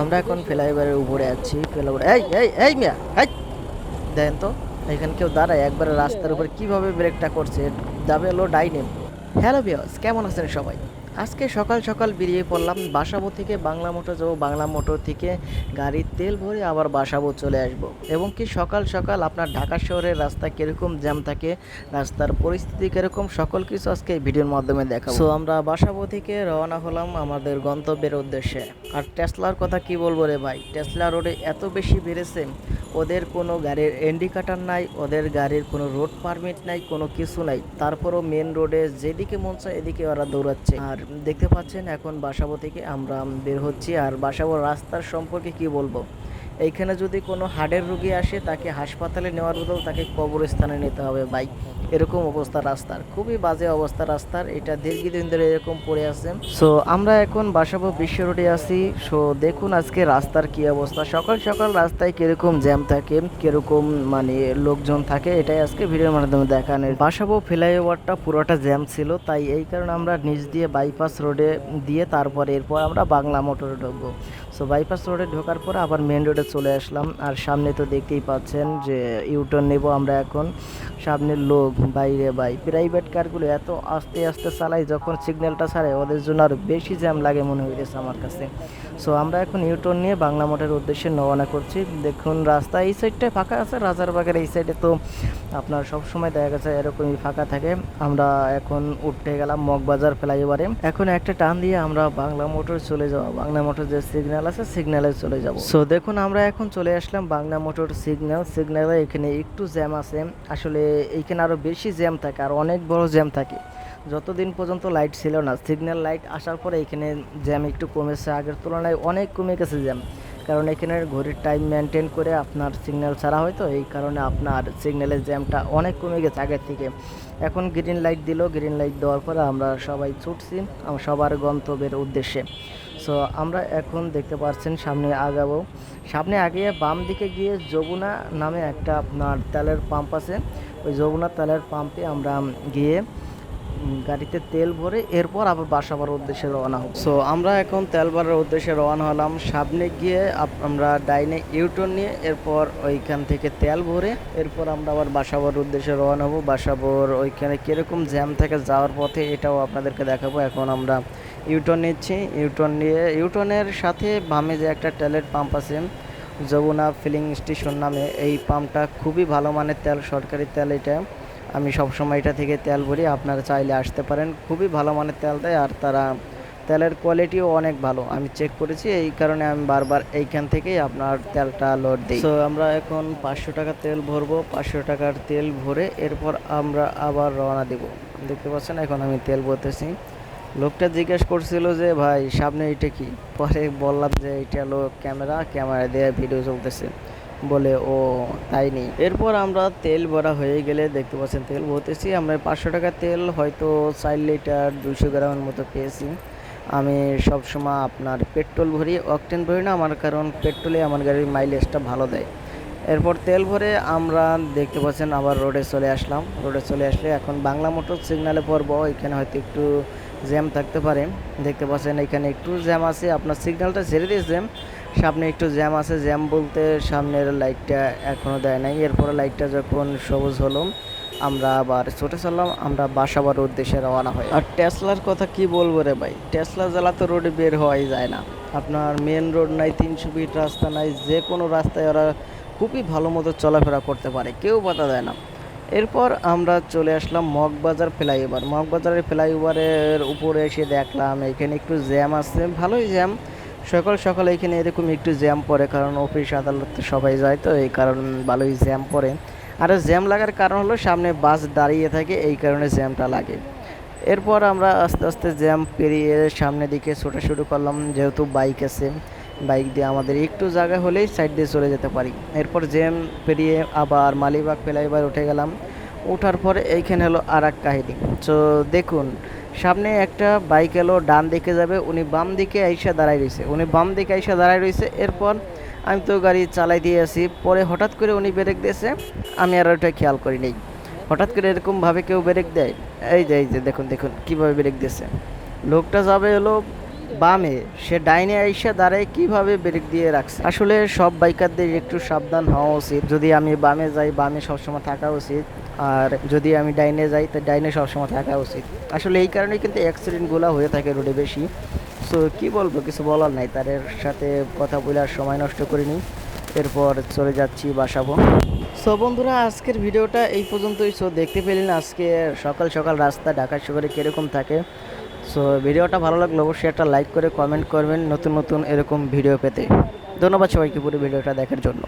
আমরা এখন ফ্লাইওভারের উপরে আছি, ফ্লাইওভার এই এই এই মিয়া, এই। দেখেন তো, এখানে কেউ দাঁড়ায়, একবার রাস্তার উপর কীভাবে ব্রেকটা করছে যাবে হলো ডাইনেম। হ্যালো বিয়স কেমন আছেন সবাই? আজকে সকাল সকাল বেরিয়ে পড়লাম বাসাবো থেকে বাংলা মোটর যাব, বাংলা মোটর থেকে গাড়ির তেল ভরে আবার বাসাবো চলে আসব। এবং কি সকাল সকাল আপনার ঢাকা শহরের রাস্তা কীরকম, জ্যাম থাকে, রাস্তার পরিস্থিতি কীরকম, সকল কিছু আজকে ভিডিওর মাধ্যমে দেখাবো। সো আমরা বাসাবো থেকে রওনা হলাম আমাদের গন্তব্যের উদ্দেশ্যে। আর টেসলার কথা কি বলব রে ভাই? টেসলা রোডে এত বেশি বেড়েছে ওদের কোনো গাড়ির ইন্ডিকেটার নাই, ওদের গাড়ির কোনো রোড পারমিট নাই, কোনো কিছু নাই। তারপরও মেন রোডে যেদিকে মন চায় এদিকে ওরা দৌড়াচ্ছে। আর দেখতে পাচ্ছেন এখন বাসাবো থেকে আমরা বের হচ্ছি। আর বাসাবো রাস্তার সম্পর্কে কি বলব? এইখানে যদি কোনো হার্টের রুগী আসে, তাকে হাসপাতালে নেওয়ার বদল তাকে কবরস্থানে নিতে হবে। বাইক এরকম অবস্থা রাস্তার। খুবই বাজে অবস্থা রাস্তার। এটা দীর্ঘদিন ধরে এরকম পড়ে আছে। সো আমরা এখন বাসাবো, বিশ্ব রোডে আছি। সো দেখুন আজকে রাস্তার কি অবস্থা। সকাল সকাল রাস্তায় কীরকম জ্যাম থাকে, কীরকম মানে লোকজন থাকে, এটাই আজকে ভিডিওর মাধ্যমে দেখানো বাসাবো, ফ্লাইওভারটা পুরোটা জ্যাম ছিল, তাই এই কারণে আমরা নিচ দিয়ে বাইপাস রোডে দিয়ে তারপর এরপর আমরা বাংলা মোটরে ঢুকবো। সো বাইপাস রোডে ঢোকার পর আবার মেন রোডে চলে আসলাম। আর সামনে তো দেখতেই পাচ্ছেন যে ইউটার্ন নেব আমরা এখন। সামনের লোক, বাইরে বাই প্রাইভেট কারগুলো এত আস্তে আস্তে চালায়, যখন সিগন্যালটা ছাড়ে, ওদের জন্য আরও বেশি জ্যাম লাগে মনে হইতেছে আমার কাছে। সো আমরা এখন ইউটার্ন নিয়ে বাংলা মোটের উদ্দেশ্যে রওনা করছি। দেখুন, রাস্তা এই সাইডটায় ফাঁকা আছে, রাজারবাগের এই সাইডে তো আপনার সব সময় দেখা গেছে এরকমই ফাঁকা থাকে। আমরা এখন উঠতে গেলাম মগবাজার ফ্লাইওভারে। এখন একটা টান দিয়ে আমরা বাংলা মোটর চলে যাব বাংলা মোটর যে সিগন্যাল আছে সিগন্যালে চলে যাব। সো দেখুন, আমরা এখন চলে আসলাম বাংলা মোটর সিগন্যাল সিগন্যালে এখানে একটু জ্যাম আছে। আসলে এইখানে আরও বেশি জ্যাম থাকে আর অনেক বড় জ্যাম থাকে। যতদিন পর্যন্ত লাইট ছিল না সিগন্যাল লাইট আসার পরে এখানে জ্যাম একটু কমেছে। আগের তুলনায় অনেক কমে গেছে জ্যাম কারণ এখানে ঘড়ির টাইম মেনটেন করে আপনার সিগন্যাল ছাড়া হয় তো, এই কারণে আপনার সিগন্যালের জ্যামটা অনেক কমে গেছে আগের থেকে। এখন গ্রিন লাইট দিল গ্রিন লাইট দেওয়ার পরে আমরা সবাই ছুটছি সবার গন্তব্যের উদ্দেশ্যে। সো আমরা এখন দেখতে পাচ্ছেন সামনে আগাবো। সামনে আগিয়ে বাম দিকে গিয়ে যমুনা নামে একটা আপনার তেলের পাম্প আছে। ওই যমুনা তেলের পাম্পে আমরা গিয়ে গাড়িতে তেল ভরে এরপর আবার বাসাবার উদ্দেশ্যে রওনা হব। সো আমরা এখন তেল ভরার উদ্দেশ্যে রওনা হলাম। সামনে গিয়ে আমরা ডাইনে ইউটার্ন নিয়ে এরপর ওইখান থেকে তেল ভরে এরপর আমরা আবার বাসাবার উদ্দেশ্যে রওনা হব। বাসাবর ওইখানে কীরকম জ্যাম থাকে যাওয়ার পথে এটাও আপনাদেরকে দেখাবো। এখন আমরা ইউটার্ন নিচ্ছি। ইউটার্ন নিয়ে ইউটার্নের সাথে বামে যে একটা তেলের পাম্প আছে, যমুনা ফিলিং স্টেশন নামে, এই পাম্পটা খুবই ভালো মানের তেল, সরকারি তেল এটা। আমি সবসময় এটা থেকে তেল ভরি, আপনারা চাইলে আসতে পারেন। খুবই ভালো মানের তেল দেয় আর তারা তেলের কোয়ালিটিও অনেক ভালো। আমি চেক করেছি, এই কারণে আমি বারবার এইখান থেকেই আপনার তেলটা লোড দিই। তো আমরা এখন পাঁচশো টাকা তেল ভরবো, পাঁচশো টাকার তেল ভরে এরপর আমরা আবার রওনা দেব। দেখতে পাচ্ছেন, এখন আমি তেল ভরতেছি। লোকটা জিজ্ঞেস করছিল যে, ভাই, সামনে এটা কি? পরে বললাম যে এটা হলো ক্যামেরা ক্যামেরা দিয়ে ভিডিও চলতেছে। বলে, ও, তাই নেই। এরপর আমরা তেল ভরা হয়ে গেলে দেখতে পাচ্ছেন, তেল ভরতেছি। আমরা পাঁচশো টাকা তেল, হয়তো চার লিটার দুশো গ্রামের মতো পেয়েছি। আমি সবসময় আপনার পেট্রোল ভরি, অকটেন ভরি না, আমার কারণ পেট্রোলে আমার গাড়ির মাইলেজটা ভালো দেয়। এরপর তেল ভরে আমরা দেখতে পাচ্ছেন, আবার রোডে চলে আসলাম। রোডে চলে আসলে এখন বাংলা মোটর সিগনালে পড়ব, এখানে হয়তো একটু জ্যাম থাকতে পারে। দেখতে পাচ্ছেন, এখানে একটু জ্যাম আছে। আপনার সিগন্যালটা ছেড়ে দিয়েছে সামনে একটু জ্যাম আছে, জ্যাম বলতে সামনের লাইটটা এখনও দেয় নাই। এরপরে লাইটটা যখন সবুজ হলো, আমরা আবার ছুটে চললাম, আমরা বাসাবার উদ্দেশ্যে রওনা হয় আর টেসলার কথা কি বলব রে ভাই? টেসলা জ্বালা তো রোডে বের হওয়াই যায় না। আপনার মেন রোড নাই, তিনশো ফিট রাস্তা নাই, যে কোনো রাস্তায় ওরা খুবই ভালো মতো চলাফেরা করতে পারে, কেউ বাধা দেয় না। এরপর আমরা চলে আসলাম মগবাজার ফ্লাইওভার। মগবাজারের ফ্লাইওভারের উপরে এসে দেখলাম, এখানে একটু জ্যাম আছে। ভালোই জ্যাম। সকাল সকাল এখানে এরকম একটু জ্যাম পড়ে, কারণ অফিস আদালতে সবাই যায় তো, এই কারণ ভালোই জ্যাম পড়ে। আর জ্যাম লাগার কারণ হলো সামনে বাস দাঁড়িয়ে থাকে, এই কারণে জ্যামটা লাগে। এরপর আমরা আস্তে আস্তে জ্যাম পেরিয়ে সামনের দিকে ছোটা শুরু করলাম, যেহেতু বাইক আছে, বাইক দিয়ে আমাদের একটু জায়গা হলেই সাইড দিয়ে চলে যেতে পারি। এরপর জ্যাম পেরিয়ে আবার মালিবাগ ফ্লাইওভার উঠে গেলাম। ওঠার পরে এইখানে হলো আর এক কাহিনী। তো দেখুন, সামনে একটা বাইক এলো, ডান দিকে যাবে, উনি বাম দিকে আইসা দাঁড়াই রয়েছে। উনি বাম দিকে আইসা দাঁড়াই রয়েছে, এরপর আমি তো গাড়ি চালাই দিয়ে আসি। পরে হঠাৎ করে উনি ব্রেক দিয়েছে, আমি আর ওটা খেয়াল করি নেই। হঠাৎ করে এরকমভাবে কেউ ব্রেক দেয়? এই যে এই যে, দেখুন দেখুন, কীভাবে ব্রেক দিয়েছে। লোকটা যাবে হলো বামে, সে ডাইনে আইসা দাঁড়ায় কীভাবে ব্রেক দিয়ে রাখছে? আসলে সব বাইকারদের একটু সাবধান হওয়া উচিত। যদি আমি বামে যাই, বামে সবসময় থাকা উচিত। আর যদি আমি ডাইনে যাই, তো ডাইনে সবসময় থাকা উচিত। আসলে এই কারণেই কিন্তু অ্যাক্সিডেন্টগুলো হয়ে থাকে রোডে বেশি। সো কি বলব, কিছু বলার নাই। তাদের সাথে কথা বলে আর সময় নষ্ট করিনি এরপর চলে যাচ্ছি বাসাবো সো বন্ধুরা, আজকের ভিডিওটা এই পর্যন্তই। সো দেখতে পেলেন আজকে সকাল সকাল রাস্তা ঢাকা শহরে কীরকম থাকে। সো ভিডিওটা ভালো লাগলে অবশ্যই একটা লাইক করে কমেন্ট করবেন নতুন নতুন এরকম ভিডিও পেতে। ধন্যবাদ সবাইকে পুরো ভিডিওটা দেখার জন্য।